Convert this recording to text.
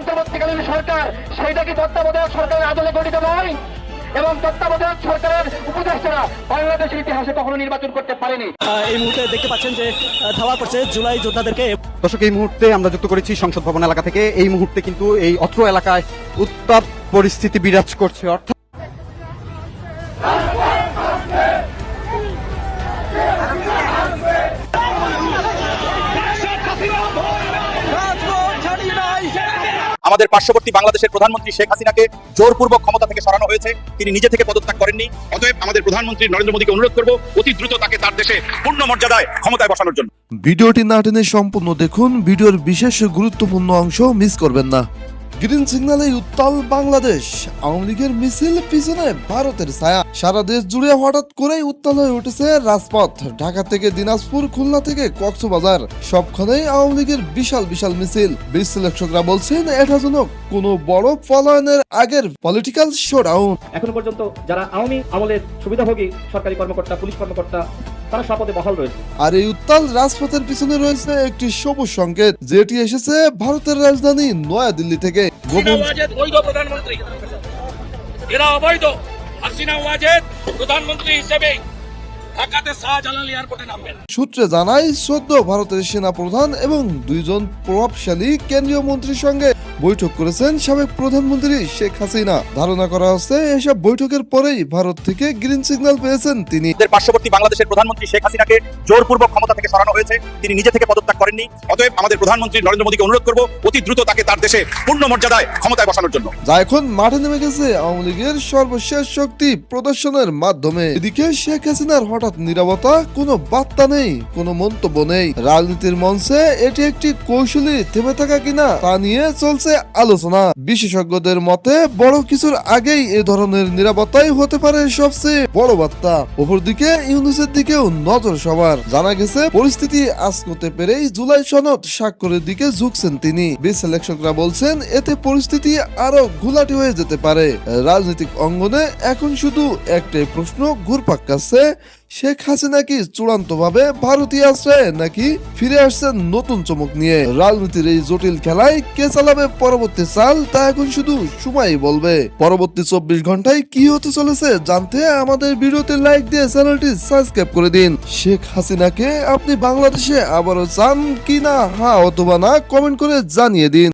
অন্তর্বর্তীকালীন সরকার সেইটা কি তত্ত্বাবধায়ক সরকারের আদলে গঠিত নয়? এবং তত্ত্বাবধায়ক সরকারের উপদেষ্টারা বাংলাদেশের ইতিহাসে কখনো নির্বাচন করতে পারেনি। আহ, এই মুহূর্তে দেখতে পাচ্ছেন যে ধাওয়া করছে জুলাই যোদ্ধাদেরকে। দর্শক এই মুহূর্তে আমরা যুক্ত করেছি সংসদ ভবন এলাকা থেকে। এই মুহূর্তে কিন্তু এই অত্র এলাকায় উত্তাপ পরিস্থিতি বিরাজ করছে। অর্থাৎ আমাদের পার্শ্ববর্তী বাংলাদেশের প্রধানমন্ত্রী শেখ হাসিনাকে জোরপূর্বক ক্ষমতা থেকে সরানো হয়েছে। তিনি নিজে থেকে পদত্যাগ করেননি। অতএব আমাদের প্রধানমন্ত্রী নরেন্দ্র মোদীকে অনুরোধ করব, অতি দ্রুত তাকে তার দেশে পূর্ণ মর্যাদায় ক্ষমতায় বসানোর জন্য। ভিডিওটি না টেনে সম্পূর্ণ দেখুন। ভিডিওর বিশেষ গুরুত্বপূর্ণ অংশ মিস করবেন না। গ্রিন সিগন্যালে উত্তাল বাংলাদেশ। আওয়ামী লীগের মিছিল পিছনে ভারতের ছায়া। সারা দেশ জুড়ে হঠাৎ করেই উত্তাল হয়ে উঠেছে রাজপথ। ঢাকা থেকে দিনাজপুর, খুলনা থেকে কক্সবাজার। সবখানেই আওয়ামী লীগের বিশাল বিশাল মিছিল। বিশ্লেষকরা বলছেন, এটা যেন কোনো বড় পলায়নের আগের পলিটিক্যাল শোডাউন এখনও পর্যন্ত যারা আওয়ামী আমলের সুবিধাভোগী সরকারি কর্মকর্তা, পুলিশ কর্মকর্তা তারা স্বপদে বহাল রয়েছে। আর এই উত্তাল রাজপথের পিছনে রয়েছে একটি সবুজ সংকেত যেটি এসেছে ভারতের রাজধানী নয়াদিল্লি থেকে। প্রধানমন্ত্রী। এরা অবৈধ। হাসিনা ওয়াজেদ প্রধানমন্ত্রী হিসেবে ঢাকাতে শাহজালাল এয়ারপোর্টে নামবেন। সূত্রে জানায় সদ্য ভারতের সেনা প্রধান এবং দুইজন প্রভাবশালী কেন্দ্রীয় মন্ত্রীর সঙ্গে বৈঠক করেছেন সাবেক প্রধানমন্ত্রী শেখ হাসিনা। ধারণা করা হচ্ছে এসব বৈঠকের পরেই ভারত থেকে গ্রিন সিগন্যাল পেয়েছেন তিনি। আমাদের পার্শ্ববর্তী বাংলাদেশের প্রধানমন্ত্রী শেখ হাসিনাকে জোরপূর্বক ক্ষমতা থেকে সরানো হয়েছে। তিনি নিজে থেকে পদত্যাগ করেননি। অতএব আমাদের প্রধানমন্ত্রী নরেন্দ্র মোদীকে অনুরোধ করব অতি দ্রুত তাকে তার দেশে পূর্ণ মর্যাদায় ক্ষমতায় বসানোর জন্য। যা এখন মাঠে নেমে গেছে আওয়ামী লীগের সর্বশেষ শক্তি প্রদর্শনের মাধ্যমে। এদিকে শেখ হাসিনার হঠাৎ নিরবতা কোনো বার্তা নেই, কোনো মন্তব্য নেই। রাজনীতির মঞ্চে এটি একটি কৌশলী থেমে থাকা কিনা তা নিয়ে চলছে আলোচনা। বিশেষজ্ঞদের মতে, বড় কিছুর আগেই এ ধরনের নিরাপত্তাই হতে পারে সবচেয়ে বড় বার্তা। অপরদিকে, ইউনুসের দিকেও নজর সবার। জানা গেছে, পরিস্থিতি আজ করতে পেরেই জুলাই সনদ স্বাক্ষরের দিকে ঝুঁকছেন তিনি। বিশ্লেষকরা বলছেন, এতে পরিস্থিতি আরও ঘোলাটে হয়ে যেতে পারে। রাজনৈতিক অঙ্গনে এখন শুধু একটাই প্রশ্ন, ঘুরপাক কাছে শেখ হাসিনা কি চূড়ান্ত ভাবে ভারতীয় আশ্রয়ে নাকি ফিরে আসছেন নতুন চমক নিয়ে? রাজনীতির এই জটিল খেলায় কে চালাবে পরবর্তী চাল তা এখন শুধু সময়ই বলবে। পরবর্তী চব্বিশ ঘন্টায় কি হতে চলেছে জানতে আমাদের ভিডিওতে লাইক দিয়ে চ্যানেলটি সাবস্ক্রাইব করে দিন। শেখ হাসিনাকে আপনি বাংলাদেশে আবারও চান কি না হ্যাঁ অথবা না কমেন্ট করে জানিয়ে দিন।